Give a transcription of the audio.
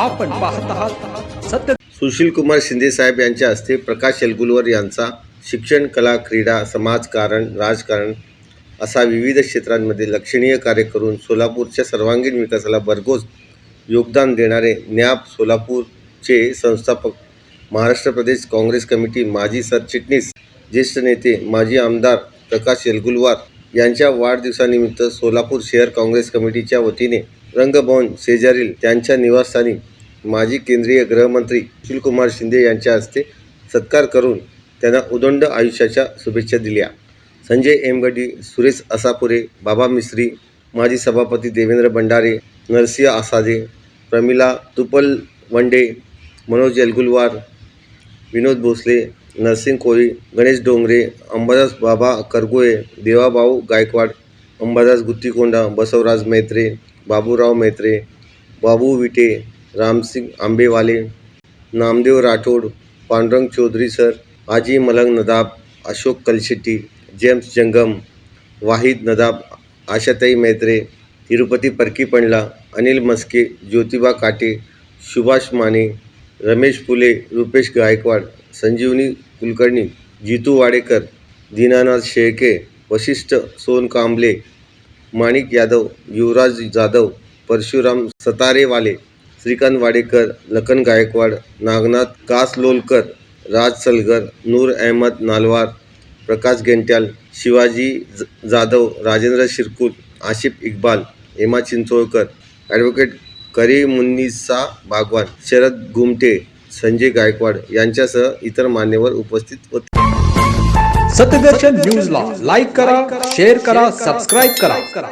आपण पाहत आहात. सत्य सुशील कुमार शिंदे साहेब यांच्या हस्ते प्रकाश एलगुलवर यांचा शिक्षण कला क्रीडा समाजकारण राजकारण असा विविध क्षेत्रांमध्ये लक्षणीय कार्य करून सोलापूरच्या सर्वांगीण विकासाला भरघोस योगदान देणारे न्याप सोलापूरचे संस्थापक महाराष्ट्र प्रदेश काँग्रेस कमिटी माजी सरचिटणीस ज्येष्ठ नेते माजी आमदार प्रकाश एलगुलवार यांच्या वाढदिवसानिमित्त सोलापूर शहर काँग्रेस कमिटीच्या वतीने रंगभवन शेजारील त्यांच्या निवासस्थानी माजी केंद्रीय गृहमंत्री सुशीलकुमार शिंदे यांच्या हस्ते सत्कार करून त्यांना उदंड आयुष्याच्या शुभेच्छा दिल्या. संजय एमगडी सुरेश असापुरे बाबा मिस्त्री माजी सभापती देवेंद्र भंडारे नरसिंह आसादे प्रमिला तुपल वंडे मनोज एलगुलवार विनोद भोसले नरसिंग कोळी गणेश डोंगरे अंबादास बाबा करगोळे देवाभाऊ गायकवाड अंबादास गुत्तीकोंडा बसवराज मैत्रे बाबूराव मैत्रे बाबू विटे रामसिंग आंबेवाले नामदेव राठोड पांडुरंग चौधरी सर आजी मलंग नदाब अशोक कलशेट्टी जेम्स जंगम वाहिद नदाब आशाताई मैत्रे तिरुपती परकी पंडला अनिल मस्के ज्योतिबा काटे सुभाष माने रमेश फुले रुपेश गायकवाड संजीवनी कुलकर्णी जितू वाडेकर दीनानाथ शेळके वशिष्ठ सोनकांबले माणिक यादव युवराज जाधव परशुराम सतारेवाले श्रीकांत वाडेकर लखन गायकवाड नागनाथ कासलोलकर राज सलगर नूर अहमद नालवार प्रकाश गेंट्याल शिवाजी ज जाधव राजेंद्र शिरकुल आशिफ इक्बाल हेमा चिंचोळकर ॲडव्होकेट करी मुन्नीसा बागवान शरद गुमटे संजय गायकवाड यांच्यासह इतर मान्यवर उपस्थित होते. सत्यदर्शन न्यूजला लाईक करा शेअर करा सबस्क्राईब करा.